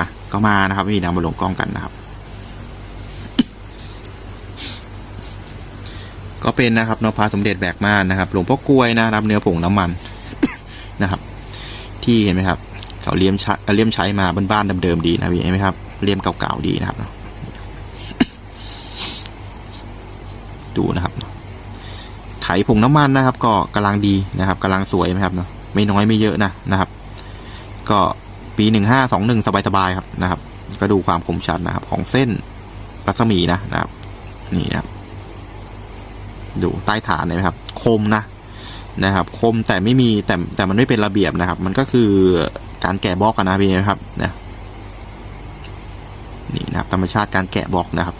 อะก็มานะครับพี่นะมาลงกล้องกันนะครับ ก็เป็นนะครับนพพระสมเด็จแบกม่านนะครับ หลวงพ่อกลวยนะครับ เนื้อผงน้ำมันนะครับ ที่เห็นไหมครับเขาเลี่ยมใช้เลี่ยมใช้มาบ้านๆเดิมๆดีนะพี่เห็นไหมครับเลี่ยมเก่าๆดีนะครับดูนะครับไขผงน้ำมันนะครับ ก็กำลังดีนะครับกำลังสวยนะครับเนาะไม่น้อยไม่เยอะนะนะครับ ก็ ปีหนึ่งห้าสองหนึ่งสบายๆครับนะครับ ก็ดูความคมชัดนะครับ ของเส้นรัศมีนะนะครับ นี่นะครับดูใต้ฐานเลยนะครับ คมนะนะครับ คมแต่ไม่มีแต่แต่มันไม่เป็นระเบียบนะครับ มันก็คือการแกะบล็อกนะพี่นะครับนะนี่นะครับ ธรรมชาติการแกะบล็อกนะครับ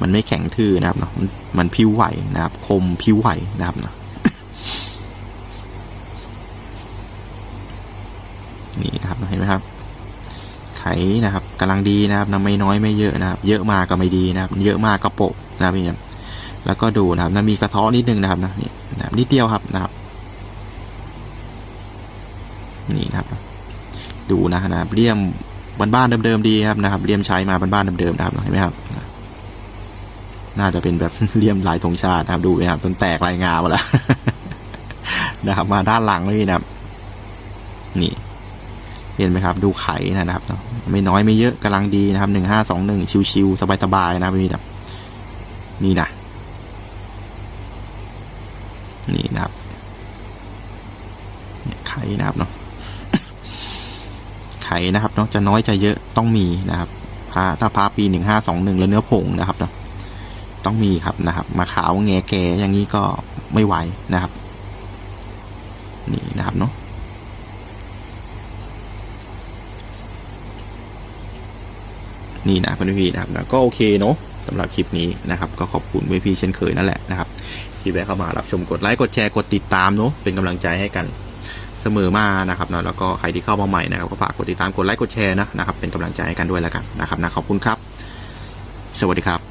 มันไม่แข็งทื่อนะครับเนาะมันมันผิวไหวนะครับ คมผิวไหวนะครับเนาะ นี่นะครับ เห็นไหมครับ ไขนะครับกำลังดีนะครับนะไม่น้อยไม่เยอะนะครับ เยอะมากก็ไม่ดีนะครับ เยอะมากก็โปะนะครับพี่แล้วก็ดูนะครับนมีกระเทาะนิดนึงนะครับนะนี่นะครับนิดเดียวครับนะครับ นี่นะครับ ดูนะนะครับเลี่ยมบ้านๆเดิมๆดีครับนะครับเลี่ยมใช้มาบ้านๆเดิมๆนะครับเห็นไหมครับน่าจะเป็นแบบเลี่ยมลายธงชาตินะครับ ดูนะครับจนแตกลายงาหมดแล้วนะครับ มาด้านหลังนี่นะครับ นี่ เห็นไหมครับ ดูไข่นะครับเนาะไม่น้อยไม่เยอะกำลังดีนะครับหนึ่งห้าสองหนึ่งชิวๆสบายๆนะครับนี่นะนี่นะนี่นะครับเนี่ยไข่นะครับเนาะไข่นะครับเนาะจะน้อยจะเยอะต้องมีนะครับพาถ้าพาปีหนึ่งห้าสองหนึ่งแล้วเนื้อผงนะครับเนาะต้องมีครับนะครับ มาขาวแงแกอย่างนี้ก็ไม่ไหวนะครับ นี่นะครับเนาะ นี่นะเพื่อนพี่นะครับนะก็โอเคเนาะสำหรับคลิปนี้นะครับก็ขอบคุณเพื่อนพี่เช่นเคยนั่นแหละนะครับที่แวะเข้ามารับชมกดไลค์กดแชร์กดติดตามเนาะเป็นกำลังใจให้กันเสมอมานะครับเนาะแล้วก็ใครที่เข้ามาใหม่นะครับก็ฝากกดติดตามกดไลค์กดแชร์นะนะครับเป็นกำลังใจให้กันด้วยแล้วกันนะครับนะขอบคุณครับ สวัสดีครับ